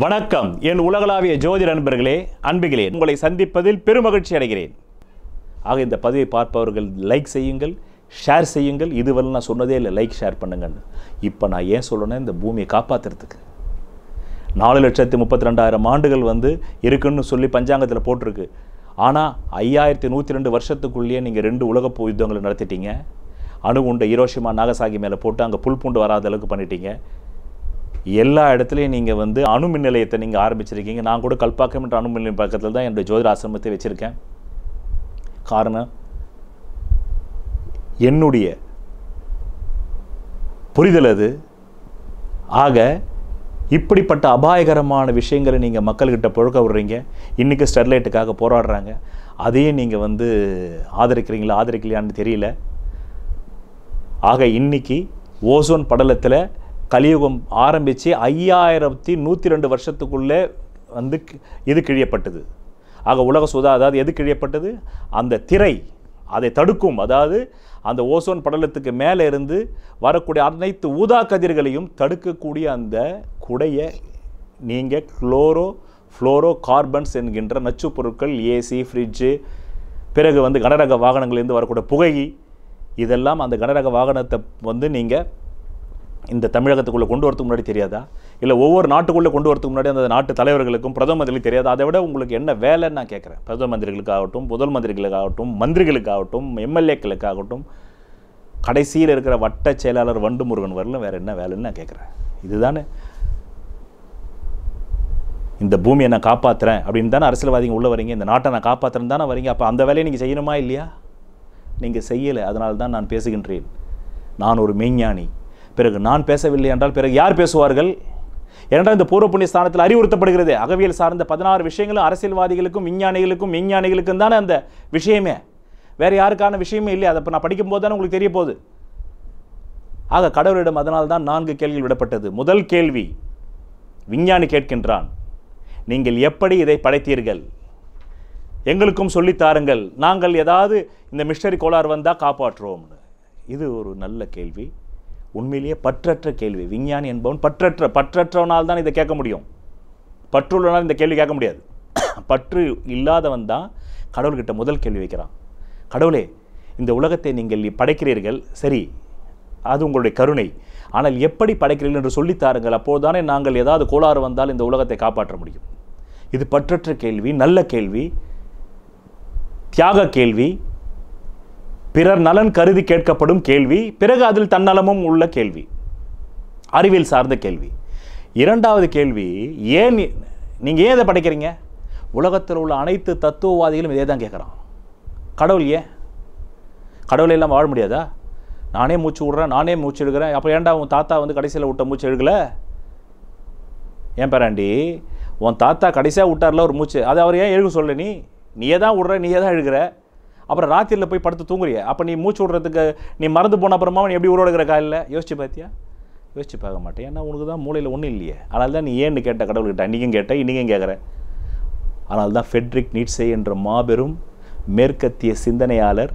வணக்கம். என் உலகளாவிய ஜோதிட நண்பர்களே அன்பிகளே உங்களை சந்திப்பதில் பெருமகிழ்ச்சி அடைகிறேன். ஆக இந்த பதிவை பார்ப்பவர்கள் லைக் செய்யுங்கள் ஷேர் செய்யுங்கள். இதுவரை நான் சொன்னதே இல்லை லைக் ஷேர் பண்ணுங்கன்னு. இப்போ நான் ஏன் சொல்லணும் இந்த பூமியை காப்பாற்றுறதுக்கு நாலு லட்சத்தி முப்பத்தி ரெண்டாயிரம் ஆண்டுகள் வந்து இருக்குன்னு சொல்லி பஞ்சாங்கத்தில் போட்டிருக்கு. ஆனால் ஐயாயிரத்தி நூற்றி ரெண்டு வருஷத்துக்குள்ளேயே நீங்கள் ரெண்டு உலகப் யுத்தங்களை நடத்திட்டீங்க. அணுகுண்ட ஈரோஷிமா நாகசாகி மேலே போட்டு அங்கே புல் பூண்டு வராத அளவுக்கு பண்ணிட்டீங்க. எல்லா இடத்துலையும் நீங்கள் வந்து அணுமின் நிலையத்தை நீங்கள் ஆரம்பிச்சிருக்கீங்க. நான் கூட கல்பாக்கம் என்ற அணு மின் நிலையம் பக்கத்தில் தான் என்னுடைய ஜோதிட ஆசிரமத்தை வச்சுருக்கேன். காரணம் என்னுடைய புரிதல் அது. ஆக இப்படிப்பட்ட அபாயகரமான விஷயங்களை நீங்கள் மக்கள்கிட்ட புழக்க விடுறீங்க. இன்றைக்கி ஸ்டெர்லைட்டுக்காக போராடுறாங்க. அதையும் நீங்கள் வந்து ஆதரிக்கிறீங்களா ஆதரிக்கலையான்னு தெரியல. ஆக இன்றைக்கி ஓசோன் படலத்தில் கலியுகம் ஆரம்பித்து ஐயாயிரத்தி நூற்றி ரெண்டு வருஷத்துக்குள்ளே வந்து இது கிழியப்பட்டது. ஆக உலக சுதா அதாவது எது கிழியப்பட்டது? அந்த திரை அதை தடுக்கும் அதாவது அந்த ஓசோன் படலத்துக்கு மேலே இருந்து வரக்கூடிய அனைத்து ஊதா கதிர்களையும் தடுக்கக்கூடிய அந்த குடையை நீங்கள் குளோரோ ஃப்ளோரோ கார்பன்ஸ் என்கின்ற நச்சு பொருட்கள் ஏசி ஃப்ரிட்ஜு பிறகு வந்து கனரக வாகனங்கள்லேருந்து வரக்கூடிய புகை இதெல்லாம் அந்த கனரக வாகனத்தை வந்து நீங்கள் இந்த தமிழகத்துக்குள்ளே கொண்டு வரதுக்கு முன்னாடி தெரியாதா? இல்லை ஒவ்வொரு நாட்டுக்குள்ளே கொண்டு வரதுக்கு முன்னாடி அந்த நாட்டு தலைவர்களுக்கும் பிரதம மந்திரிகளுக்கும் தெரியாதா? அதை விட உங்களுக்கு என்ன வேலைன்னு நான் கேட்குறேன். பிரதம மந்திரிகளுக்காகட்டும் முதல் மந்திரிகளுக்காகட்டும் மந்திரிகளுக்காகட்டும் எம்எல்ஏக்களுக்காகட்டும் கடைசியில் இருக்கிற வட்ட செயலாளர் வண்டு முருகன் வரலும் வேறு என்ன வேலைன்னு நான் கேட்குறேன். இதுதானே? இந்த பூமியை நான் காப்பாற்றுறேன் அப்படின்னு தானே அரசியல்வாதிங்க உள்ளே வரீங்க? இந்த நாட்டை நான் காப்பாற்றுறேன் தானே வரீங்க? அப்போ அந்த வேலையை நீங்கள் செய்யணுமா இல்லையா? நீங்கள் செய்யலை. அதனால தான் நான் பேசுகின்றேன். நான் ஒரு மெய்ஞானி. பிறகு நான் பேசவில்லை என்றால் பிறகு யார் பேசுவார்கள்? ஏனென்றால் இந்த பூர்வ புண்ணிய ஸ்தானத்தில் அறிவுறுத்தப்படுகிறது. அகவியல் சார்ந்த பதினாறு விஷயங்களும் அரசியல்வாதிகளுக்கும் விஞ்ஞானிகளுக்கும் விஞ்ஞானிகளுக்கும் தானே அந்த விஷயமே. வேறு யாருக்கான விஷயமே இல்லை. அதை இப்போ நான் படிக்கும்போது தானே உங்களுக்கு தெரிய போகுது. ஆக கடவுளிடம் அதனால் தான் நான்கு கேள்விகள் விடப்பட்டது. முதல் கேள்வி விஞ்ஞானி கேட்கின்றான் நீங்கள் எப்படி இதை படைத்தீர்கள்? எங்களுக்கும் சொல்லித் தாருங்கள். நாங்கள் ஏதாவது இந்த மிஸ்டரி கோளாறு வந்தால் காப்பாற்றுவோம்னு. இது ஒரு நல்ல கேள்வி. உண்மையிலேயே பற்றற்ற கேள்வி. விஞ்ஞானி என்பவன் பற்றற்ற பற்றற்றவனால் தான் இதை கேட்க முடியும். பற்றுள்ளனால் இந்த கேள்வி கேட்க முடியாது. பற்று இல்லாதவன் தான் கடவுள்கிட்ட முதல் கேள்வி வைக்கிறான். கடவுளே இந்த உலகத்தை நீங்கள் படைக்கிறீர்கள். சரி அது உங்களுடைய கருணை. ஆனால் எப்படி படைக்கிறீர்கள் என்று சொல்லித்தாருங்கள் அப்போதுதானே நாங்கள் ஏதாவது கோளாறு வந்தால் இந்த உலகத்தை காப்பாற்ற முடியும். இது பற்றற்ற கேள்வி நல்ல கேள்வி தியாக கேள்வி பிறர் நலன் கருதி கேட்கப்படும் கேள்வி பிறகு அதில் தன்னலமும் உள்ள கேள்வி. அறிவியல் சார்ந்த கேள்வி. இரண்டாவது கேள்வி ஏன் நீங்கள் ஏன் இதை படைக்கிறீங்க? உலகத்தில் உள்ள அனைத்து தத்துவவாதிகளும் இதே தான் கேட்குறான். கடவுள் ஏன்? கடவுள் எல்லாம் வாழ முடியாதா? நானே மூச்சு விடுறேன் நானே மூச்சு எடுக்கிறேன் அப்போ ஏன்டா உன் தாத்தா வந்து கடைசியில் விட்ட மூச்சு எடுக்கல ஏன் பேராண்டி உன் தாத்தா கடைசியாக விட்டார்ல ஒரு மூச்சு. அதை அவர் ஏன் எழுக சொல்ல நீ? நீயே தான் விடுற நீயே தான் எழுகிற அப்புறம் ராத்திரியில் போய் படுத்து தூங்குறிய? அப்போ நீ மூச்சு விடுறதுக்கு நீ மறந்து போன அப்புறமா நீ எப்படி உருவ எடுக்கிற காலையில்? யோசிச்சு பார்த்தியா? யோசிச்சு பார்க்க மாட்டேன். ஏன்னா உனக்கு தான் மூளையில் ஒன்றும் இல்லையே. அதனால தான் நீ ஏன்னு கேட்ட கடவுள்கிட்ட அன்றைக்கும் கேட்ட இன்றைக்கும் கேட்குற அதனால தான் ஃபெட்ரிக் நீட்ஸே என்ற மாபெரும் மேற்கத்திய சிந்தனையாளர்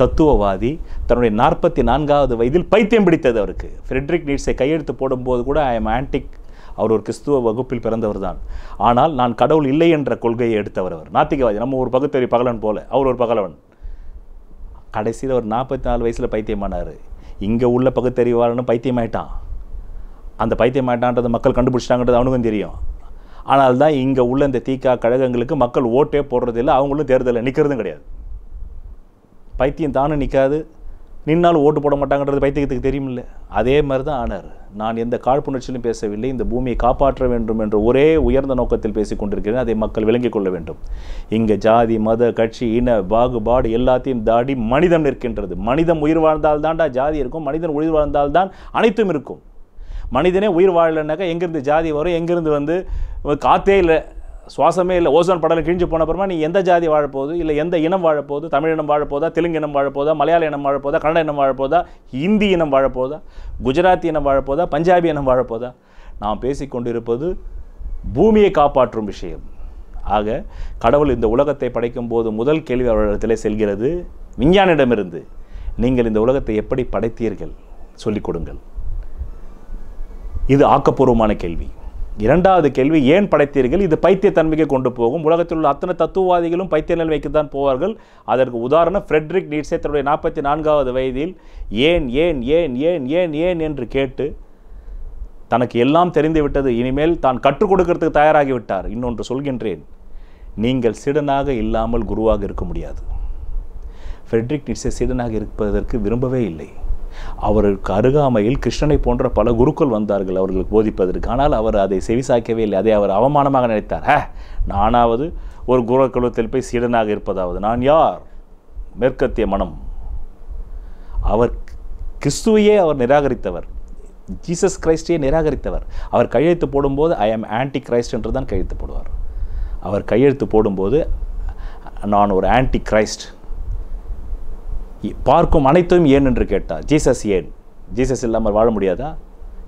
தத்துவவாதி தன்னுடைய நாற்பத்தி நான்காவது வயதில் பைத்தியம் பிடித்தது அவருக்கு. ஃப்ரெட்ரிக் நீட்ஸை கையெழுத்து போடும்போது கூட ஐ எம் ஆன்டிக் அவர் ஒரு கிறிஸ்துவ வகுப்பில் பிறந்தவர் தான். ஆனால் நான் கடவுள் இல்லை என்ற கொள்கையை எடுத்தவர் அவர். நாத்திகவாதி நம்ம ஒரு பகுத்தறி பகலன் போல. அவர் ஒரு பகலவன். கடைசியில் ஒரு நாற்பத்தி நாலு வயசில் பைத்தியமானார். இங்கே உள்ள பகுத்தறிவாளனும் பைத்தியமாயிட்டான். அந்த பைத்தியமாயிட்டான்றது மக்கள் கண்டுபிடிச்சிட்டாங்கன்றது அவனுக்கும் தெரியும். ஆனால் தான் இங்கே உள்ள இந்த தீக்கா கழகங்களுக்கு மக்கள் ஓட்டே போடுறதில்லை அவங்களும் தேர்தலில் நிற்கிறதும் கிடையாது. பைத்தியம் தானும் நிற்காது நின்னாலும் ஓட்டு போட மாட்டாங்கன்றது பைத்தியத்துக்கு தெரியுமில்ல. அதே மாதிரி தான் ஆனார். நான் எந்த காழ்ப்புணர்ச்சியிலும் பேசவில்லை. இந்த பூமியை காப்பாற்ற வேண்டும் என்ற ஒரே உயர்ந்த நோக்கத்தில் பேசிக் கொண்டிருக்கிறேன். அதை மக்கள் விளங்கிக் கொள்ள வேண்டும். இங்கே ஜாதி மத கட்சி இன பாகுபாடு எல்லாத்தையும் தாடி மனிதம் நிற்கின்றது. மனிதம் உயிர் வாழ்ந்தால் தான்டா ஜாதி இருக்கும். மனிதன் உயிர் வாழ்ந்தால் தான் அனைத்தும் இருக்கும். மனிதனே உயிர் வாழலைனாக்கா எங்கேருந்து ஜாதி வரும்? எங்கேருந்து வந்து காத்தே இல்லை. சுவாசமே இல்லை ஓசோன் படலம் கிழிஞ்சு போன அப்புறமா நீ எந்த ஜாதி வாழப்போகுது? இல்லை எந்த இனம் வாழப்போகுது? தமிழ் இனம் வாழப்போதா தெலுங்கு இனம் வாழப்போதா மலையாள இனம் வாழப்போதா கன்னட இனம் வாழப்போதா ஹிந்தி இனம் வாழப்போதா குஜராத்தி இனம் வாழப்போதா பஞ்சாபி இனம் வாழப்போதா நாம் பேசிக்கொண்டிருப்பது பூமியை காப்பாற்றும் விஷயம். ஆக கடவுள் இந்த உலகத்தை படைக்கும் போது முதல் கேள்வி அவரிடத்தில் செல்கிறது விஞ்ஞானிடமிருந்து நீங்கள் இந்த உலகத்தை எப்படி படைத்தீர்கள்? சொல்லிக் கொடுங்கள். இது ஆக்கப்பூர்வமான கேள்வி. இரண்டாவது கேள்வி ஏன் படைத்தீர்கள்? இது பைத்தியத்தன்மைக்கு கொண்டு போகும். உலகத்தில் உள்ள அத்தனை தத்துவவாதிகளும் பைத்திய நிலைமைக்கு தான் போவார்கள். அதற்கு உதாரணம் ஃப்ரெட்ரிக் நீட்ஸே தன்னுடைய நாற்பத்தி நான்காவது வயதில் ஏன் ஏன் ஏன் ஏன் ஏன் ஏன்? என்று கேட்டு தனக்கு எல்லாம் தெரிந்துவிட்டது இனிமேல் தான் கற்றுக் கொடுக்கறதுக்கு தயாராகிவிட்டார் இன்னொன்று சொல்கின்றேன் நீங்கள் சிடனாக இல்லாமல் குருவாக இருக்க முடியாது. ஃப்ரெட்ரிக் நீட்ஸே சிடனாக இருப்பதற்கு விரும்பவே இல்லை. அவருக்கு அருகாமையில் கிருஷ்ணனை போன்ற பல குருக்கள் வந்தார்கள் அவர்களுக்கு போதிப்பதற்கு. ஆனால் அவர் அதை செவிசாய்க்கவே இல்லை. அதை அவர் அவமானமாக நினைத்தார். நானாவது ஒரு குருக்குலத்தில் போய் சீடனாக இருப்பதாவது நான் யார்? மேற்கத்திய மனம். அவர் கிறிஸ்துவையே அவர் நிராகரித்தவர். ஜீசஸ் கிரைஸ்டையே நிராகரித்தவர். அவர் கையெழுத்து போடும்போது ஐ ஆம் ஆன்டி கிரைஸ்ட் என்று தான் கையெழுத்து போடுவார். அவர் கையெழுத்து போடும்போது நான் ஒரு ஆன்டி கிரைஸ்ட் பார்க்கும் அனைத்தும் ஏன் என்று கேட்டால் ஜீசஸ் ஏன்? ஜீசஸ் இல்லாமல் வாழ முடியாதா?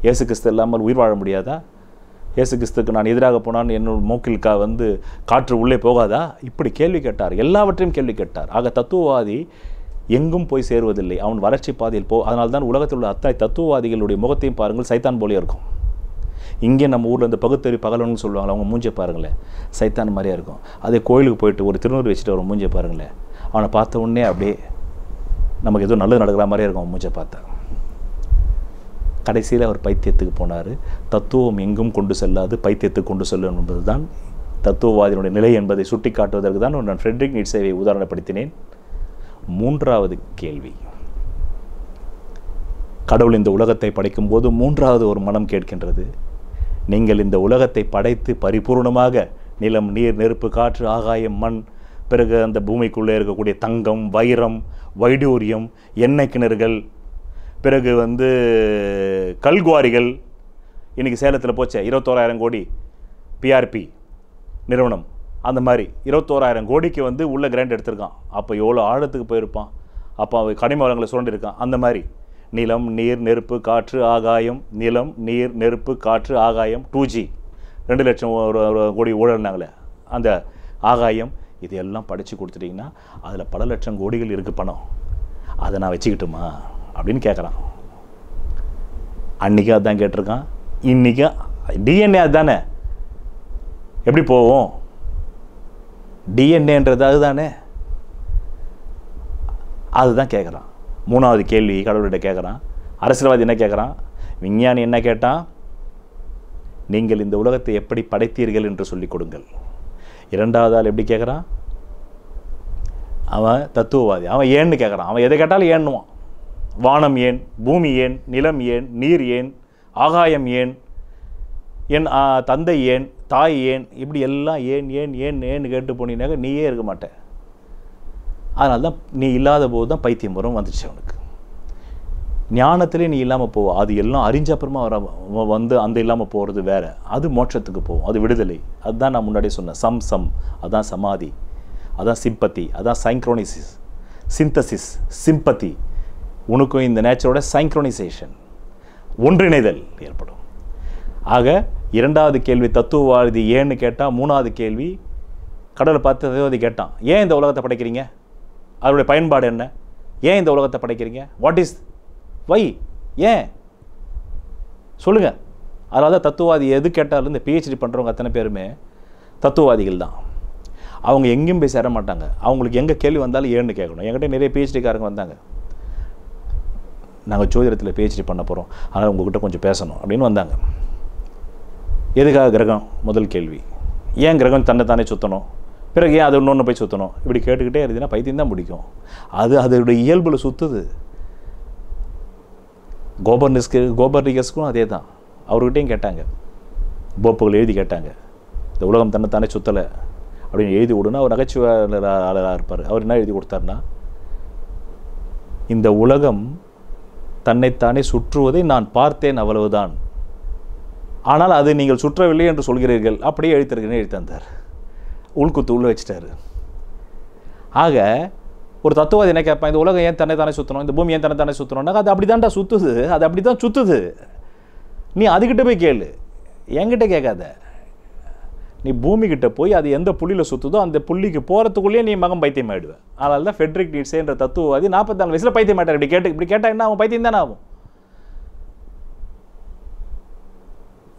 இயேசு கிறிஸ்து இல்லாமல் உயிர் வாழ முடியாதா? இயேசு கிறிஸ்துக்கு நான் எதிராக போனால் என்னோட மூக்கில்கா வந்து காற்று உள்ளே போகாதா? இப்படி கேள்வி கேட்டார். எல்லாவற்றையும் கேள்வி கேட்டார். ஆக தத்துவவாதி எங்கும் போய் சேருவதில்லை. அவன் வளர்ச்சி பாதையில் போ அதனால் தான் உலகத்தில் உள்ள அத்தனை தத்துவவாதிகளுடைய முகத்தையும் பாருங்கள் சைத்தான் போலே இருக்கும். இங்கே நம்ம ஊரில் இந்த பகுத்தறி பகலன்னு சொல்லுவாங்க அவங்க மூஞ்சை பாருங்களேன். சைத்தான் மாதிரியாக இருக்கும். அதே கோயிலுக்கு போயிட்டு ஒரு திருநூறு வச்சுட்டு ஒரு மூஞ்சை பாருங்களேன். அவனை பார்த்த உடனே அப்படியே நமக்கு எதுவும் நல்லது நடக்கிற மாதிரியே இருக்கும் அவன் மூஞ்சை பார்த்தா. கடைசியில் அவர் பைத்தியத்துக்கு போனார். தத்துவம் எங்கும் கொண்டு செல்லாது பைத்தியத்துக்கு கொண்டு செல்லும் என்பதுதான் தத்துவவாதியினுடைய நிலை என்பதை சுட்டி காட்டுவதற்கு தான் நான் ஃப்ரெட்ரிக் நீட்சேவை உதாரணப்படுத்தினேன். மூன்றாவது கேள்வி. கடவுள் இந்த உலகத்தை படைக்கும்போது மூன்றாவது ஒரு மனம் கேட்கின்றது. நீங்கள் இந்த உலகத்தை படைத்து பரிபூர்ணமாக நிலம் நீர் நெருப்பு காற்று ஆகாயம் மண் பிறகு அந்த பூமிக்குள்ளே இருக்கக்கூடிய தங்கம் வைரம் வைடூரியம் எண்ணெய் கிணறுகள் பிறகு வந்து கல்குவாரிகள். இன்றைக்கி சேலத்தில் போச்சே இருபத்தோராயிரம் கோடி பிஆர்பி நிறுவனம். அந்த மாதிரி இருபத்தோராயிரம் கோடிக்கு வந்து உள்ள கிராண்ட் எடுத்திருக்கான். அப்போ எவ்வளோ ஆழத்துக்கு போயிருப்பான்? அப்போ அவன் கனிம வளங்களை சுரண்டிருக்கான். அந்த மாதிரி நிலம் நீர் நெருப்பு காற்று ஆகாயம் நிலம் நீர் நெருப்பு காற்று ஆகாயம் டூ ஜி ரெண்டு லட்சம் ஒரு ஒரு கோடி ஊழல்னாங்களே. அந்த ஆகாயம் இது எல்லாம் படித்து கொடுத்துட்டிங்கன்னா அதில் பல லட்சம் கோடிகள் இருக்குது பணம். அதை நான் வச்சுக்கிட்டுமா? அப்படின்னு கேட்குறான் அன்றைக்கி அதான் கேட்டிருக்கான். இன்றைக்கி டிஎன்ஏ அதுதானே? எப்படி போவோம் டிஎன்ஏன்றது அதுதானே? அதுதான் கேட்குறான் மூணாவது கேள்வி கடவுள்கிட்ட கேட்குறான் அரசியல்வாதி என்ன கேட்குறான் விஞ்ஞானி என்ன கேட்டான்? நீங்கள் இந்த உலகத்தை எப்படி படைத்தீர்கள் என்று சொல்லிக் கொடுங்கள். இரண்டாவது ஆள் எப்படி கேட்குறான் அவன் தத்துவவாதி. அவன் ஏன்னு கேட்குறான் அவன் எதை கேட்டாலும் ஏன்னுவான். வானம் ஏன்? பூமி ஏன்? நிலம் ஏன்? நீர் ஏன்? ஆகாயம் ஏன்? என் தந்தை ஏன்? தாய் ஏன்? இப்படி எல்லாம் ஏன் ஏன் ஏன் ஏன்னு கேட்டு போனீங்கன்னாக்க நீயே இருக்க மாட்டேன் அதனால தான் நீ இல்லாத போது தான் பைத்தியம் வரும் வந்துடுச்சு அவனுக்கு. ஞானத்திலே நீ இல்லாமல் போவ அது எல்லாம் அறிஞ்ச அப்புறமா வர வந்து அந்த இல்லாமல் போகிறது வேறு. அது மோட்சத்துக்கு போகும். அது விடுதலை. அதுதான் நான் முன்னாடியே சொன்னேன். சம் சம். அதான் சமாதி. அதான் சிம்பத்தி அதான் சைங்க்ரோனிசிஸ் சிந்தசிஸ் சிம்பத்தி உனக்கும் இந்த நேச்சரோட சைங்க்ரோனைசேஷன் ஒன்றிணைதல் ஏற்படும். ஆக இரண்டாவது கேள்வி தத்துவவாதி ஏன்னு கேட்டால் மூணாவது கேள்வி கடலை பார்த்து தத்துவவாதி கேட்டான். ஏன் இந்த உலகத்தை படைக்கிறீங்க? அதனுடைய பயன்பாடு என்ன? ஏன் இந்த உலகத்தை படைக்கிறீங்க? வாட் இஸ் வை ஏன்? சொல்லுங்கள் அதனால தான் தத்துவவாதி எது கேட்டாலும் இந்த பிஹெச்டி பண்ணுறவங்க அத்தனை பேருமே தத்துவவாதிகள் தான். அவங்க எங்கேயும் போய் சேர மாட்டாங்க. அவங்களுக்கு எங்கே கேள்வி வந்தாலும் ஏன்னு கேட்கணும். என்கிட்ட நிறைய பிஹெச்டிக்காரங்க வந்தாங்க. நாங்கள் ஜோதிடத்தில் பிஹெச்டி பண்ண போகிறோம் அதனால் உங்ககிட்ட கொஞ்சம் பேசணும் அப்படின்னு வந்தாங்க. எதுக்காக கிரகம்? முதல் கேள்வி. ஏன் கிரகம் தன்னை தானே சுற்றணும் பிறகு ஏன் அது இன்னொன்று போய் சுற்றணும் இப்படி கேட்டுக்கிட்டே இருந்ததுன்னா பைத்தியம் தான் பிடிக்கும். அது அதோடைய இயல்பில் சுற்றுது கோபர்னிஸ்க்கு கோபர்னிகஸ்க்கும் அதே தான் அவர்கிட்டையும் கேட்டாங்க. போப்புகள் எழுதி கேட்டாங்க. இந்த உலகம் தன்னைத்தானே சுத்தலை. அப்படின்னு எழுதி விடுனா அவர் நகைச்சுவையாளராக இருப்பார். அவர் என்ன எழுதி கொடுத்தாருன்னா இந்த உலகம் தன்னைத்தானே சுற்றுவதை நான் பார்த்தேன் அவ்வளவுதான். ஆனால் அது நீங்கள் சுற்றவில்லை என்று சொல்கிறீர்கள். அப்படியே எழுத்திருக்கிறேன் எழுதி தந்தார். உள்குத்து உள்ளே வச்சிட்டாரு. ஆக ஒரு தத்துவம் என்ன கேட்பேன் இந்த உலகம் ஏன் தன்னை தானே சுற்றணும் இந்த பூமி ஏன் தன்னை தானே சுற்றணும்னா அது அப்படி தான்டா சுற்றுது அது அப்படி தான் சுற்றுது நீ அதுக்கிட்ட போய் கேளு என்கிட்ட கேட்காத. நீ பூமிக்கிட்ட போய் அது எந்த புள்ளியில் சுற்றுதோ அந்த புள்ளிக்கு போகிறதுக்குள்ளேயே நீ மகம் பைத்தியம் ஆகிடுவேன் அதனால தான் ஃபெட்ரிக் நீட்ஸேன்ற தத்துவவாதி நாற்பத்தாலு வயசில் பைத்தியம் ஆயிட்டார் இப்படி கேட்டு இப்படி கேட்டால் என்ன அவன் பைத்தியம் தானே ஆகும்.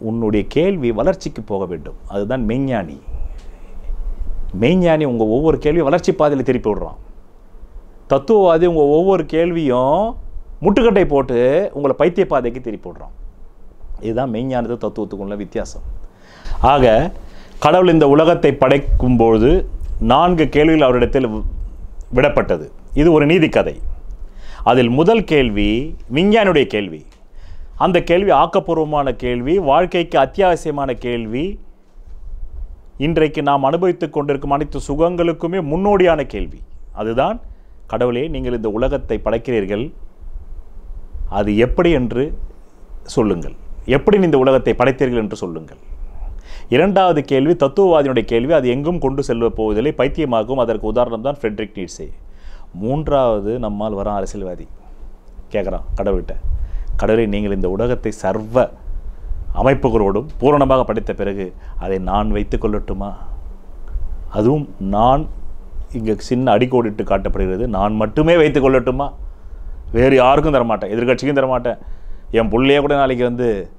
உன்னுடைய கேள்வி வளர்ச்சிக்கு போக வேண்டும். அதுதான் மெய்ஞானி. மெய்ஞானி உங்கள் ஒவ்வொரு கேள்வியும் வளர்ச்சி பாதையில் திருப்பி விடுறான். தத்துவவாதி உங்கள் ஒவ்வொரு கேள்வியும் முட்டுக்கட்டை போட்டு உங்களை பைத்திய பாதைக்கு திருப்பி விடுறான் இதுதான் மெய்ஞானது தத்துவத்துக்குள்ள வித்தியாசம். ஆக கடவுள் இந்த உலகத்தை படைக்கும்போது நான்கு கேள்விகள் அவரிடத்தில் விடப்பட்டது. இது ஒரு நீதி கதை அதில் முதல் கேள்வி விஞ்ஞானியுடைய கேள்வி. அந்த கேள்வி ஆக்கப்பூர்வமான கேள்வி வாழ்க்கைக்கு அத்தியாவசியமான கேள்வி. இன்றைக்கு நாம் அனுபவித்துக் கொண்டிருக்கும் அனைத்து சுகங்களுக்குமே முன்னோடியான கேள்வி. அதுதான் கடவுளே நீங்கள் இந்த உலகத்தை படைக்கிறீர்கள். அது எப்படி என்று சொல்லுங்கள். எப்படி இந்த உலகத்தை படைத்தீர்கள் என்று சொல்லுங்கள். இரண்டாவது கேள்வி தத்துவவாதியினுடைய கேள்வி அது எங்கும் கொண்டு செல்வ போவதில்லை பைத்தியமாகும் அதற்கு உதாரணம் தான் ஃப்ரெட்ரிக் நீட்ஸே. மூன்றாவது நம்மால் வரும் அரசியல்வாதி. கேட்குறான் கடவுள்கிட்ட. கடவுளை நீங்கள் இந்த உலகத்தை சர்வ அமைப்புகளோடும் பூரணமாக படைத்த பிறகு அதை நான் வைத்துக் கொள்ளட்டுமா? அதுவும் நான் இங்கே சின்ன அடிக்கோடிட்டு காட்டப்படுகிறது. நான் மட்டுமே வைத்து கொள்ளட்டுமா? வேறு யாருக்கும் தரமாட்டேன். எதிர்கட்சிக்கும் தரமாட்டேன். என் பிள்ளையே கூட நாளைக்கு வந்து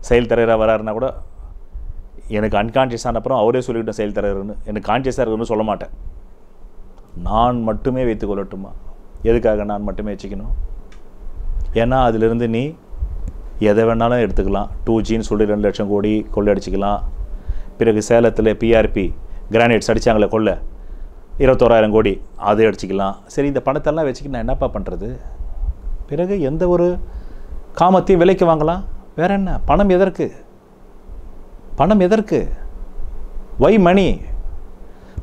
செயல் தலைவராக வராருன்னா கூட எனக்கு அன்கான்ஷியஸ் ஆன அப்புறம் அவரே சொல்லிவிட்டேன் செயல் தலைவர்னு. எனக்கு கான்ஷியஸாக இருக்குன்னு சொல்ல மாட்டேன். நான் மட்டுமே வைத்து கொள்ளட்டுமா? எதுக்காக நான் மட்டுமே வச்சுக்கணும்? ஏன்னா அதிலிருந்து நீ எதை வேணாலும் எடுத்துக்கலாம். டூ ஜின்னு சொல்லி ரெண்டு லட்சம் கோடி கொள்ளடிச்சிக்கலாம் பிறகு சேலத்தில் பிஆர்பி கிரானைட்ஸ் அடித்தாங்களே கொள்ள. இருபத்தோராயிரம் கோடி அதை அடிச்சிக்கலாம் சரி இந்த பணத்தெல்லாம் வச்சுக்கி நான் என்னப்பா பண்ணுறது பிறகு எந்த ஒரு காமத்தையும் விலைக்கு வாங்கலாம். வேற என்ன? பணம் எதற்கு? பணம் எதற்கு? வை மணி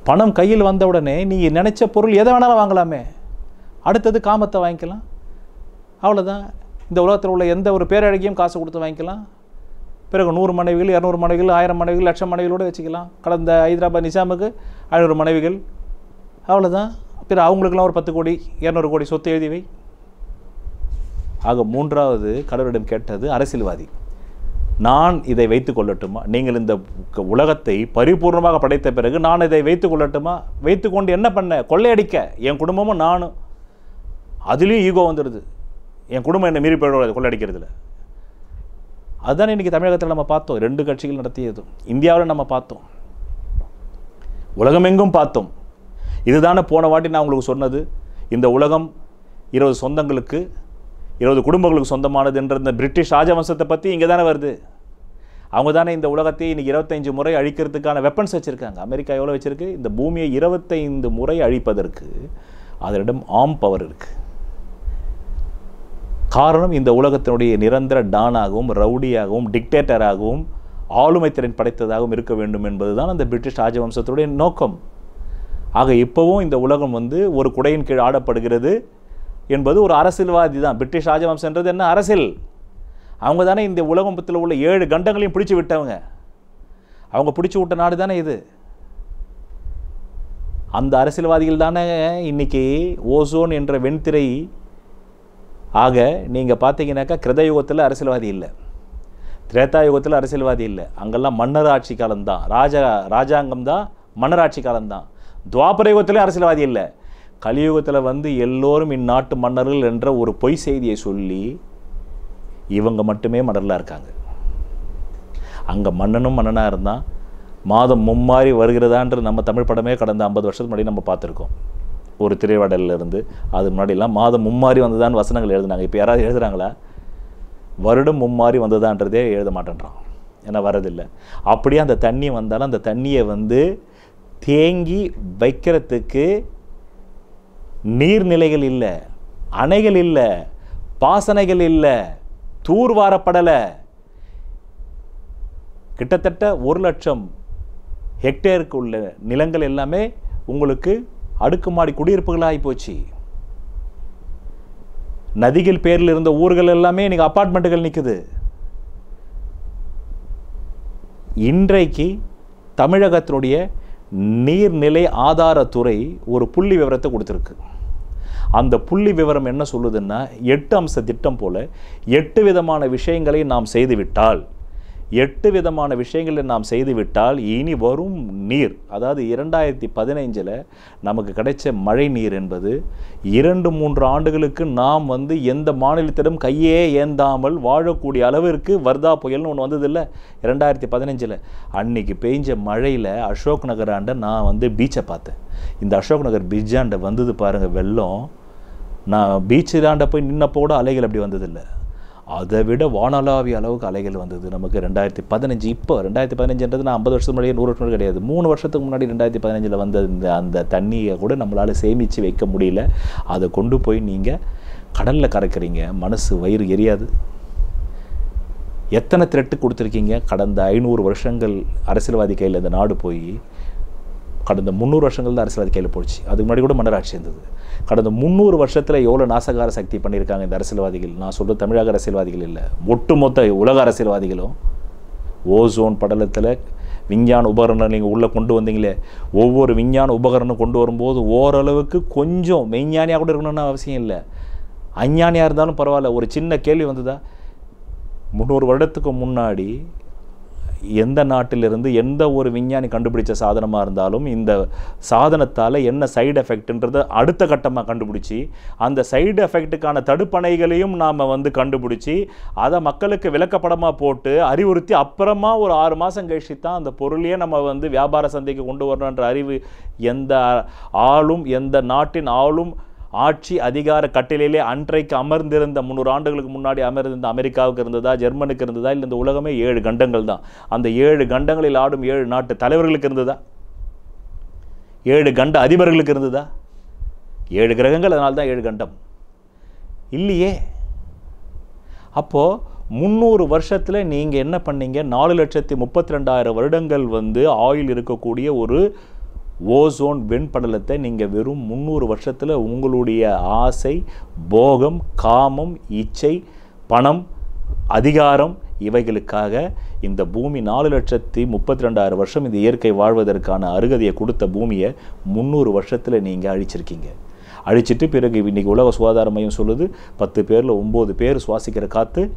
பணம் கையில் வந்த உடனே நீ நினச்ச பொருள் எதை வேணாலும் வாங்கலாமே. அடுத்தது காமத்தை வாங்கிக்கலாம். அவ்வளோதான் இந்த உலகத்தில் உள்ள எந்த ஒரு பேரழகியும் காசு கொடுத்து வாங்கிக்கலாம். பிறகு நூறு மனைவிகள் இரநூறு மனைவிகள் ஆயிரம் மனைவிகள் லட்சம் மனைவிகளோடு வச்சுக்கலாம். கடந்த ஹைதராபாத் நிசாமுக்கு ஐநூறு மனைவிகள் அவ்வளோதான் பிற அவங்களுக்கெல்லாம் ஒரு பத்து கோடி இரநூறு கோடி சொத்து எழுதி வை. ஆக மூன்றாவது கடவுளிடம் கேட்டது அரசியல்வாதி. நான் இதை வைத்து கொள்ளட்டுமா? நீங்கள் இந்த உலகத்தை பரிபூர்ணமாக படைத்த பிறகு நான் இதை வைத்து கொள்ளட்டுமா? வைத்துக்கொண்டு என்ன பண்ண? கொள்ளையடிக்க. என் குடும்பமும் நானும். அதுலேயும் ஈகோ வந்துடுது என் குடும்பம் என்னை மீறி போயிடுவது கொள்ளையடிக்கிறதுல. அதுதான் இன்றைக்கி தமிழகத்தில் நம்ம பார்த்தோம். ரெண்டு கட்சிகள் நடத்தியதும். இந்தியாவில் நம்ம பார்த்தோம். உலகமெங்கும் பார்த்தோம். இதுதானே போன வாட்டி நான் உங்களுக்கு சொன்னது? இந்த உலகம் இருபது சொந்தங்களுக்கு இருபது குடும்பங்களுக்கு சொந்தமானது என்ற இந்த பிரிட்டிஷ் ராஜவம்சத்தை பற்றி இங்கே தானே வருது. அவங்க தானே இந்த உலகத்தை இன்றைக்கி இருபத்தஞ்சு முறை அழிக்கிறதுக்கான வெப்பன்ஸ் வச்சுருக்காங்க. அமெரிக்கா எவ்வளோ வச்சுருக்கு? இந்த பூமியை இருபத்தைந்து முறை அழிப்பதற்கு அதனிடம் ஆம் பவர் இருக்குது காரணம் இந்த உலகத்தினுடைய நிரந்தர டானாகவும் ரவுடியாகவும் டிக்டேட்டராகவும் ஆளுமை திறன் படைத்ததாகவும் இருக்க வேண்டும் என்பதுதான் அந்த பிரிட்டிஷ் ராஜவம்சத்துடைய நோக்கம். ஆக இப்போவும் இந்த உலகம் வந்து ஒரு குடையின் கீழ் ஆடப்படுகிறது என்பது ஒரு அரசியல்வாதி தான். பிரிட்டிஷ் ராஜவம்சன்றது என்ன? அரசியல். அவங்க தானே இந்த உலகத்தில் உள்ள ஏழு கண்டங்களையும் பிடிச்சு விட்டவங்க. அவங்க பிடிச்சி விட்ட நாடு தானே இது. அந்த அரசியல்வாதிகள் தானே இன்னைக்கு ஓசோன் என்ற வெண்திரை. ஆக நீங்கள் பார்த்தீங்கன்னாக்கா கிருதயுகத்தில் அரசியல்வாதி இல்லை. திரேதாயுகத்தில் அரசியல்வாதி இல்லை. அங்கெல்லாம் மன்னர் ஆட்சி காலம்தான். ராஜா ராஜாங்கம் தான் மன்னர் ஆட்சி காலம்தான். துவாபர யுகத்திலே அரசியல்வாதி இல்லை. கலியுகத்தில் வந்து எல்லோரும் இந்நாட்டு மன்னர்கள் என்ற ஒரு பொய் செய்தியை சொல்லி இவங்க மட்டுமே மன்னர்களாக இருக்காங்க. அங்கே மன்னனும் மன்னனாக இருந்தால் மாதம் மும்மாறி வருகிறதான்ற நம்ம தமிழ் படமே கடந்த ஐம்பது வருஷத்துக்கு முன்னாடி நம்ம பார்த்துருக்கோம். ஒரு திரைவடல்ல இருந்து அது முன்னாடிலாம் மாதம் மும்மாறி வந்ததான்னு வசனங்கள் எழுதுனாங்க. இப்போ யாராவது எழுதுறாங்களா? வருடம் மும்மாறி வந்ததான்றதே எழுத மாட்டேன்றான். ஏன்னா வரதில்லை அப்படியே அந்த தண்ணி வந்தாலும் அந்த தண்ணியை வந்து தேங்கி வைக்கிறதுக்கு நீர்நிலைகள் இல்லை அணைகள் இல்லை பாசனைகள் இல்லை தூர்வாரப்படலை கிட்டத்தட்ட ஒரு லட்சம் ஹெக்டேருக்கு உள்ள நிலங்கள் எல்லாமே உங்களுக்கு அடுக்குமாடி குடியிருப்புகளாகி போச்சு. நதிகள் பேரில் இருந்த ஊர்கள் எல்லாமே இன்றைக்கி அப்பார்ட்மெண்ட்டுகள் நிற்குது இன்றைக்கு தமிழகத்தினுடைய நீர்நிலை ஆதாரத்துறை ஒரு புள்ளி விவரத்தை கொடுத்துருக்கு. அந்த புள்ளி விவரம் என்ன சொல்லுதுன்னா எட்டு அம்ச திட்டம் போல எட்டு விதமான விஷயங்களை நாம் செய்துவிட்டால் எட்டு விதமான விஷயங்களை நாம் செய்துவிட்டால் இனி வரும் நீர் அதாவது இரண்டாயிரத்தி பதினைஞ்சில் நமக்கு கிடைச்ச மழை நீர் என்பது இரண்டு மூன்று ஆண்டுகளுக்கு நாம் வந்து எந்த மாநிலத்திடம் கையே ஏந்தாமல் வாழக்கூடிய அளவிற்கு வர்தா புயல்னு ஒன்று வந்ததில்ல இரண்டாயிரத்தி பதினஞ்சில். அன்னைக்கு பெய்ஞ்ச மழையில் அசோக் நகராண்ட நான் வந்து பீச்சை பார்த்தேன். இந்த அசோக் நகர் பீச்சாண்ட வந்தது பாருங்கள் வெள்ளம். நான் பீச்சிலாண்ட போய் நின்னப்போ கூட அலைகள் அப்படி வந்ததில்லை. அதை விட வானலாவிய அளவுக்கு அலைகள் வந்தது. நமக்கு ரெண்டாயிரத்தி பதினஞ்சு இப்போ ரெண்டாயிரத்தி பதினஞ்சுன்றது நான் ஐம்பது வருஷத்துக்கு முன்னாடி நூறு வருஷம் கிடையாது. மூணு வருஷத்துக்கு முன்னாடி ரெண்டாயிரத்தி பதினஞ்சில் வந்த இந்த அந்த தண்ணியை கூட நம்மளால் சேமித்து வைக்க முடியல. அதை கொண்டு போய் நீங்கள் கடலில் கறக்குறீங்க மனசு வயிறு எரியாது. எத்தனை த்ரெட்டு கொடுத்துருக்கீங்க? கடந்த ஐநூறு வருஷங்கள் அரசியல்வாதி கையில் இந்த நாடு போய் கடந்த முந்நூறு வருஷங்கள் தான் அரசியல்வாதி கையில் போச்சு அதுக்கு முன்னாடி கூட மன்னராட்சி இருந்தது. கடந்த முந்நூறு வருஷத்தில் எவ்வளோ நாசகார சக்தி பண்ணியிருக்காங்க இந்த அரசியல்வாதிகள்? நான் சொல்கிறது தமிழக அரசியல்வாதிகள் இல்லை. ஒட்டுமொத்த உலக அரசியல்வாதிகளும் ஓசோன் படலத்தில் விஞ்ஞான உபகரணம் நீங்கள் உள்ளே கொண்டு வந்தீங்களே ஒவ்வொரு விஞ்ஞான உபகரணம் கொண்டு வரும்போது ஓரளவுக்கு கொஞ்சம் மெய்ஞானியாக கூட இருக்கணும்னு அவசியம் இல்லை. அஞ்ஞானியாக இருந்தாலும் பரவாயில்ல. ஒரு சின்ன கேள்வி வந்ததா? முந்நூறு வருடத்துக்கு முன்னாடி எந்த நாட்டிலிருந்து எந்த ஒரு விஞ்ஞானி கண்டுபிடிச்ச சாதனமாக இருந்தாலும் இந்த சாதனத்தால் என்ன சைடு எஃபெக்ட்ன்றதை அடுத்த கட்டமாக கண்டுபிடிச்சி அந்த சைடு எஃபெக்ட்டுக்கான தடுப்பணைகளையும் நாம் வந்து கண்டுபிடிச்சி அதை மக்களுக்கு விளக்கப்படமாக போட்டு அறிவுறுத்தி அப்புறமா ஒரு ஆறு மாதம் கழிச்சு தான் அந்த பொருளையே நம்ம வந்து வியாபார சந்தைக்கு கொண்டு வரணுன்ற அறிவு எந்த ஆளும் எந்த நாட்டின் ஆளும் ஆட்சி அதிகார கட்டிலே அன்றைக்கு அமர்ந்திருந்த முந்நூறு ஆண்டுகளுக்கு முன்னாடி அமர்ந்திருந்த அமெரிக்காவுக்கு இருந்ததா ஜெர்மனுக்கு இருந்ததா இல்லை இந்த உலகமே ஏழு கண்டங்கள் தான். அந்த ஏழு கண்டங்களில் ஆடும் ஏழு நாட்டு தலைவர்களுக்கு இருந்ததா? ஏழு கண்ட அதிபர்களுக்கு இருந்ததா? ஏழு கிரகங்கள் அதனால தான் ஏழு கண்டம். இல்லையே. அப்போது முந்நூறு வருஷத்தில் நீங்கள் என்ன பண்ணீங்க? நாலு லட்சத்தி முப்பத்தி ரெண்டாயிரம் வருடங்கள் வந்து ஆயில் இருக்கக்கூடிய ஒரு ஓசோன் வெண்படலத்தை நீங்கள் வெறும் முந்நூறு வருஷத்தில் உங்களுடைய ஆசை போகம் காமம் இச்சை பணம் அதிகாரம் இவைகளுக்காக இந்த பூமி நாலு லட்சத்தி முப்பத்தி ரெண்டாயிரம் வருஷம் இந்த இயற்கை வாழ்வதற்கான அருகதையை கொடுத்த பூமியை முந்நூறு வருஷத்தில் நீங்கள் அழிச்சிருக்கீங்க. அழிச்சிட்டு பிறகு இன்றைக்கி உலக சுகாதார மையம் சொல்லுது பத்து பேரில் ஒம்பது பேர் சுவாசிக்கிற காற்று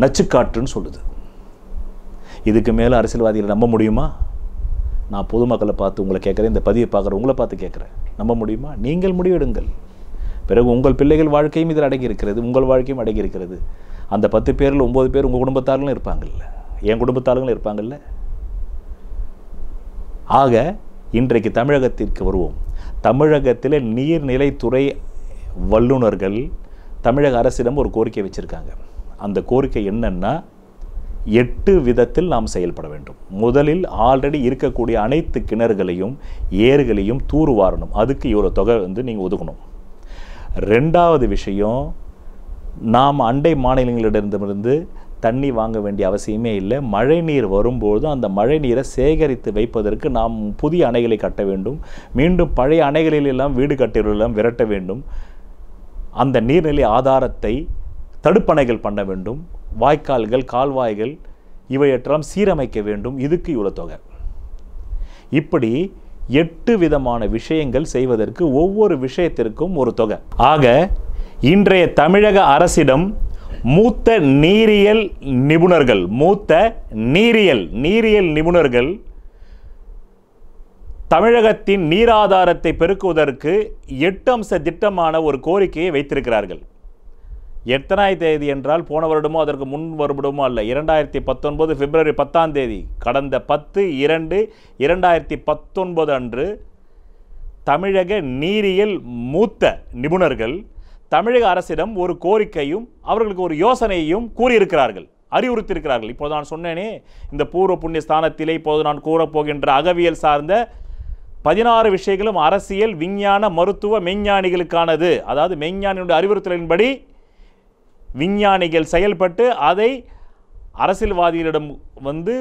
நச்சுக்காற்றுன்னு சொல்லுது. இதுக்கு மேலே அரசியல்வாதிகளை நம்ப முடியுமா? நான் பொதுமக்களை பார்த்து உங்களை கேட்குறேன் இந்த பதிவை பார்க்குற உங்களை பார்த்து கேட்குறேன். நம்ப முடியுமா? நீங்கள் முடிவெடுங்கள். பிறகு உங்கள் பிள்ளைகள் வாழ்க்கையும் இதில் அடங்கியிருக்கிறது உங்கள் வாழ்க்கையும் அடங்கியிருக்கிறது. அந்த பத்து பேரில் ஒம்பது பேர் உங்கள் குடும்பத்தார்களும் இருப்பாங்கல்ல. என் குடும்பத்தார்களும் இருப்பாங்கல்ல. ஆக இன்றைக்கு தமிழகத்திற்கு வருவோம். தமிழகத்தில் நீர்நிலைத்துறை வல்லுநர்கள் தமிழக அரசிடம் ஒரு கோரிக்கை வச்சுருக்காங்க. அந்த கோரிக்கை என்னென்னா எட்டு விதத்தில் நாம் செயல்பட வேண்டும். முதலில் ஆல்ரெடி இருக்கக்கூடிய அனைத்து கிணறுகளையும் ஏறுகளையும் தூர்வாரணும் அதுக்கு இவ்வளோ தொகை வந்து நீங்கள் ஒதுக்கணும். ரெண்டாவது விஷயம் நாம் அண்டை மாநிலங்களிடமிருந்து தண்ணி வாங்க வேண்டிய அவசியமே இல்லை. மழை நீர் வரும்போது அந்த மழை நீரை சேகரித்து வைப்பதற்கு நாம் புதிய அணைகளை கட்ட வேண்டும். மீண்டும் பழைய அணைகளிலெல்லாம் வீடு கட்டியவர்களெல்லாம் விரட்ட வேண்டும். அந்த நீர்நிலை ஆதாரத்தை தடுப்பணைகள் பண்ண வேண்டும். வாய்க்கால்கள் கால்வாய்கள் இவையெல்லாம் சீரமைக்க வேண்டும். இதுக்கு இவ்வளோ தொகை இப்படி எட்டு விதமான விஷயங்கள் செய்வதற்கு ஒவ்வொரு விஷயத்திற்கும் ஒரு தொகை. ஆக இன்றைய தமிழக அரசிடம் மூத்த நீரியல் நிபுணர்கள் மூத்த நீரியல் நீரியல் நிபுணர்கள் தமிழகத்தின் நீராதாரத்தை பெருக்குவதற்கு எட்டு அம்ச திட்டமான ஒரு கோரிக்கையை வைத்திருக்கிறார்கள். எத்தனாய் தேதி என்றால் போன வருடமோ அதற்கு முன் வருடமோ அல்ல. இரண்டாயிரத்தி பத்தொன்பது பிப்ரவரி பத்தாம் தேதி கடந்த பத்து இரண்டு இரண்டாயிரத்தி பத்தொன்பது அன்று தமிழக நீரியல் மூத்த நிபுணர்கள் தமிழக அரசிடம் ஒரு கோரிக்கையும் அவர்களுக்கு ஒரு யோசனையையும் கூறியிருக்கிறார்கள் அறிவுறுத்தியிருக்கிறார்கள். இப்போது நான் சொன்னேனே இந்த பூர்வ புண்ணிய ஸ்தானத்திலே இப்போது நான் கூறப்போகின்ற அகவியல் சார்ந்த பதினாறு விஷயங்களும் அரசியல் விஞ்ஞான மருத்துவ மெய்ஞானிகளுக்கானது அதாவது மெய்ஞானியுடைய அறிவுறுத்தலின்படி விஞ்ஞானிகள் செயல்பட்டு அதை அரசியல்வாதிகளிடம் வந்து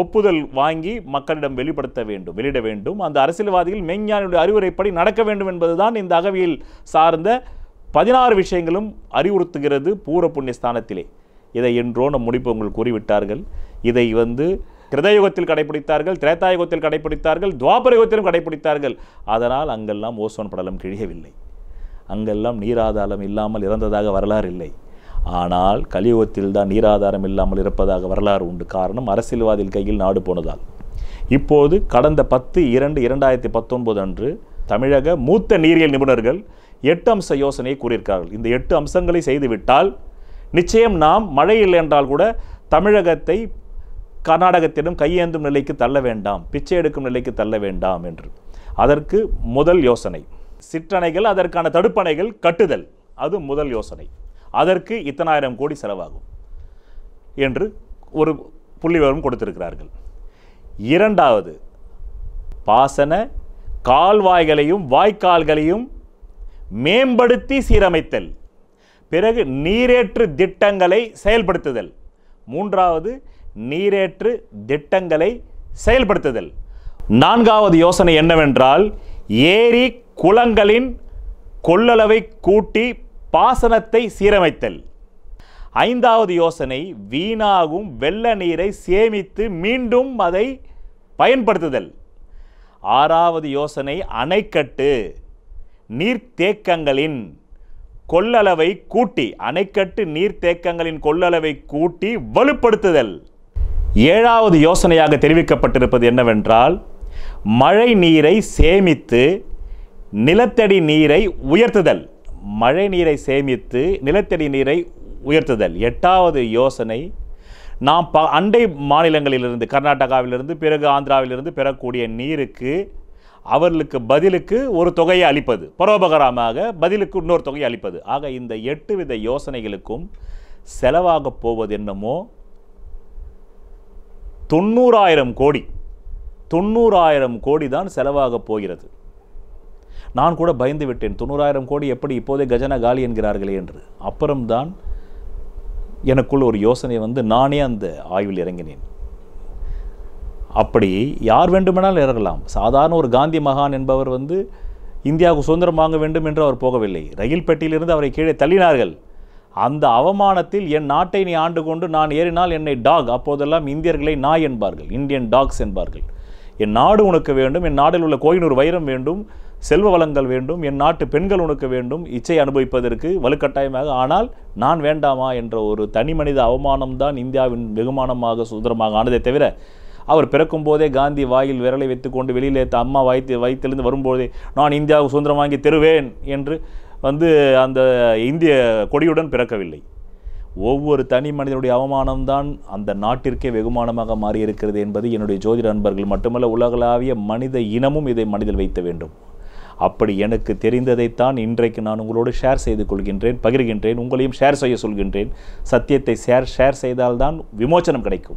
ஒப்புதல் வாங்கி மக்களிடம் வெளிப்படுத்த வேண்டும் வெளியிட வேண்டும். அந்த அரசியல்வாதிகள் மெஞ்ஞானியுடைய அறிவுரைப்படி நடக்க வேண்டும் என்பதுதான் இந்த அகவியல் சார்ந்த பதினாறு விஷயங்களும் அறிவுறுத்துகிறது பூர புண்ணிய ஸ்தானத்திலே இதை என்றோ நம் முடிப்பவங்கள் கூறிவிட்டார்கள். இதை வந்து கிருதயுகத்தில் கடைபிடித்தார்கள் திரேதாயுகத்தில் கடைபிடித்தார்கள் துவாபரயுகத்திலும் கடைபிடித்தார்கள். அதனால் அங்கெல்லாம் ஓசோன் படலம் கிழியவில்லை. அங்கெல்லாம் நீராதாரம் இல்லாமல் இறந்ததாக வரலாறு இல்லை. ஆனால் கலியுகத்தில் தான் நீராதாரம் இல்லாமல் இருப்பதாக வரலாறு உண்டு. காரணம் அரசியல்வாதிகள் கையில் நாடு போனதால். இப்போது கடந்த பத்து இரண்டு இரண்டாயிரத்தி பத்தொன்பது அன்று தமிழக மூத்த நீரியல் நிபுணர்கள் எட்டு அம்ச யோசனையை கூறியிருக்கிறார்கள். இந்த எட்டு அம்சங்களை செய்துவிட்டால் நிச்சயம் நாம் மழை இல்லை என்றால் கூட தமிழகத்தை கர்நாடகத்திடம் கையேந்தும் நிலைக்கு தள்ள வேண்டாம் பிச்சை எடுக்கும் நிலைக்கு தள்ள வேண்டாம் என்று. அதற்கு முதல் யோசனை. சிற்றணைகள் அதற்கான தடுப்பணைகள் கட்டுதல். அது முதல் யோசனை. அதற்கு இத்தனாயிரம் கோடி செலவாகும் என்று ஒரு புள்ளிவரம் கொடுத்திருக்கிறார்கள். இரண்டாவது பாசன கால்வாய்களையும் வாய்க்கால்களையும் மேம்படுத்தி சீரமைத்தல். பிறகு நீரேற்று திட்டங்களை செயல்படுத்துதல். மூன்றாவது நீரேற்று திட்டங்களை செயல்படுத்துதல். நான்காவது யோசனை என்னவென்றால் ஏரி குளங்களின் கொள்ளளவை கூட்டி பாசனத்தை சீரமைத்தல். ஐந்தாவது யோசனை வீணாகும் வெள்ள நீரை சேமித்து மீண்டும் அதை பயன்படுத்துதல். ஆறாவது யோசனை அணைக்கட்டு நீர்த்தேக்கங்களின் கொள்ளளவை கூட்டி அணைக்கட்டு நீர்த்தேக்கங்களின் கொள்ளளவை கூட்டி வலுப்படுத்துதல். ஏழாவது யோசனையாக தெரிவிக்கப்பட்டிருப்பது என்னவென்றால் மழை நீரை சேமித்து நிலத்தடி நீரை உயர்த்துதல். மழை நீரை சேமித்து நிலத்தடி நீரை உயர்த்துதல். எட்டாவது யோசனை நாம் ப அண்டை மாநிலங்களிலிருந்து கர்நாடகாவிலிருந்து பிறகு ஆந்திராவிலிருந்து பெறக்கூடிய நீருக்கு அவர்களுக்கு பதிலுக்கு ஒரு தொகையை அளிப்பது. பரோபகரமாக பதிலுக்கு இன்னொரு தொகையை அளிப்பது. ஆக இந்த எட்டு வித யோசனைகளுக்கும் செலவாக போவது என்னமோ தொண்ணூறாயிரம் கோடி. தொண்ணூறாயிரம் கோடி தான் செலவாக போகிறது. நான் கூட பயந்து விட்டேன். தொண்ணூறாயிரம் கோடி எப்படி இப்போதே கஜனா காலி என்கிறார்களே என்று. அப்புறம்தான் எனக்குள் ஒரு யோசனை வந்து நானே அந்த ஆய்வில் இறங்கினேன். அப்படி யார் வேண்டுமானாலும் இறங்கலாம். சாதாரண ஒரு காந்தி மகான் என்பவர் வந்து இந்தியாவுக்கு சுதந்திரம் வாங்க வேண்டும் என்று அவர் போகவில்லை. ரயில் பெட்டியிலிருந்து அவரை கீழே தள்ளினார்கள். அந்த அவமானத்தில் என் நாட்டை நீ ஆண்டு கொண்டு நான் ஏறினால் என்னை டாக். அப்போதெல்லாம் இந்தியர்களை நாய் என்பார்கள். இந்தியன் டாக்ஸ் என்பார்கள். என் நாடு உனக்கு வேண்டும் என் நாடில் உள்ள கோயினூர் வைரம் வேண்டும் செல்வ வளங்கள் வேண்டும் என் நாட்டு பெண்கள் உனக்கு வேண்டும் இச்சை அனுபவிப்பதற்கு வலுக்கட்டாயமாக ஆனால் நான் வேண்டாமா என்ற ஒரு தனி மனித அவமானம்தான் இந்தியாவின் வெகுமானமாக சுதந்திரமாக ஆனதே தவிர அவர் பிறக்கும் போதே காந்தி வாயில் விரலை வைத்துக்கொண்டு வெளியிலே அம்மா வயிற்று வயிற்றிலிருந்து வரும்போதே நான் இந்தியாவுக்கு சுதந்திரம் வாங்கி தருவேன் என்று வந்து அந்த இந்திய கொடியுடன் பிறக்கவில்லை. ஒவ்வொரு தனி மனிதனுடைய அவமானம்தான் அந்த நாட்டிற்கே வெகுமானமாக மாறியிருக்கிறது என்பது என்னுடைய ஜோதிட நண்பர்கள் மட்டுமல்ல உலகளாவிய மனித இனமும் இதை மனதில் வைத்த வேண்டும். அப்படி எனக்கு தெரிந்ததைத்தான் இன்றைக்கு நான் உங்களோடு ஷேர் செய்து கொள்கின்றேன் பகிர்கின்றேன் உங்களையும் ஷேர் செய்ய சொல்கின்றேன். சத்தியத்தை ஷேர் ஷேர் செய்தால்தான் விமோச்சனம் கிடைக்கும்.